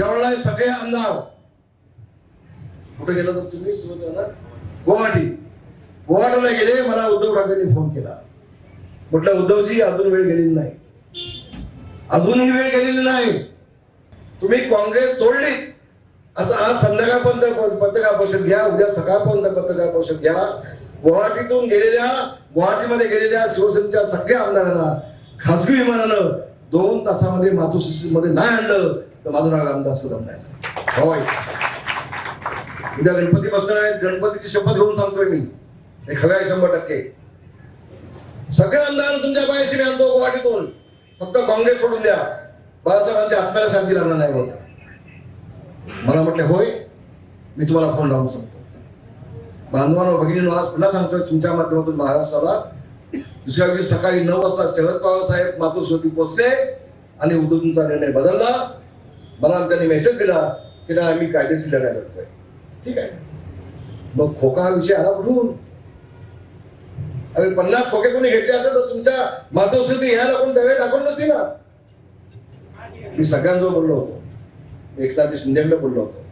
जेवढा सगळे आमदार कुठे गेला तर तुम्ही गुवाहाटी. गुवाहाटीला गेले मला उद्धव ठाकरेंनी फोन केला. म्हटलं उद्धवजी अजून वेळ गेलेली नाही. अजूनही वेळ गेलेली नाही. तुम्ही काँग्रेस सोडली. असं आज संध्याकाळपर्यंत पत्रकार परिषद घ्या उद्या सकाळपर्यंत पत्रकार परिषद घ्या. गुवाहाटीतून गेलेल्या गुवाहाटीमध्ये गेलेल्या शिवसेनेच्या सगळ्या आमदारांना खासगी विमानानं दोन तासामध्ये मध्ये नाही आणलं तर माझं नाव अंदाज सुद्धा नाही होय. उद्या गणपती बसणार आहेत गणपतीची शपथ घेऊन सांगतोय मी. हे खरं आहे शंभर टक्के. सगळे आमदार तुमच्या पायाशी मी आणतो गुवाहाटीतून. फक्त काँग्रेस सोडून द्या. बाळासाहेबांच्या आत्म्याला शांती लागणार नाही होत मला म्हटले होय मी तुम्हाला फोन लावून सांगतो. बांधवांना भगिनींनो आज पुन्हा सांगतोय तुमच्या माध्यमातून महाराष्ट्राला दुसऱ्या दिवशी सकाळी नऊ वाजता शरद पवार साहेब मातोश्रीवरती पोहोचले आणि उद्धवचा निर्णय बदलला. मला त्यांनी मेसेज दिला की ना आम्ही कायदेशीर लढाई लढतोय. ठीक आहे. मग खोका हा विषय आला कुठून? अरे पन्नास खोके कोणी घेतले असेल तर तुमच्या मातोश्री ह्याला कोण दवे दाखवून नसते ना? मी सगळ्यांजवळ बोललो होतो. एकनाथ शिंदेकडे बोललो होतो.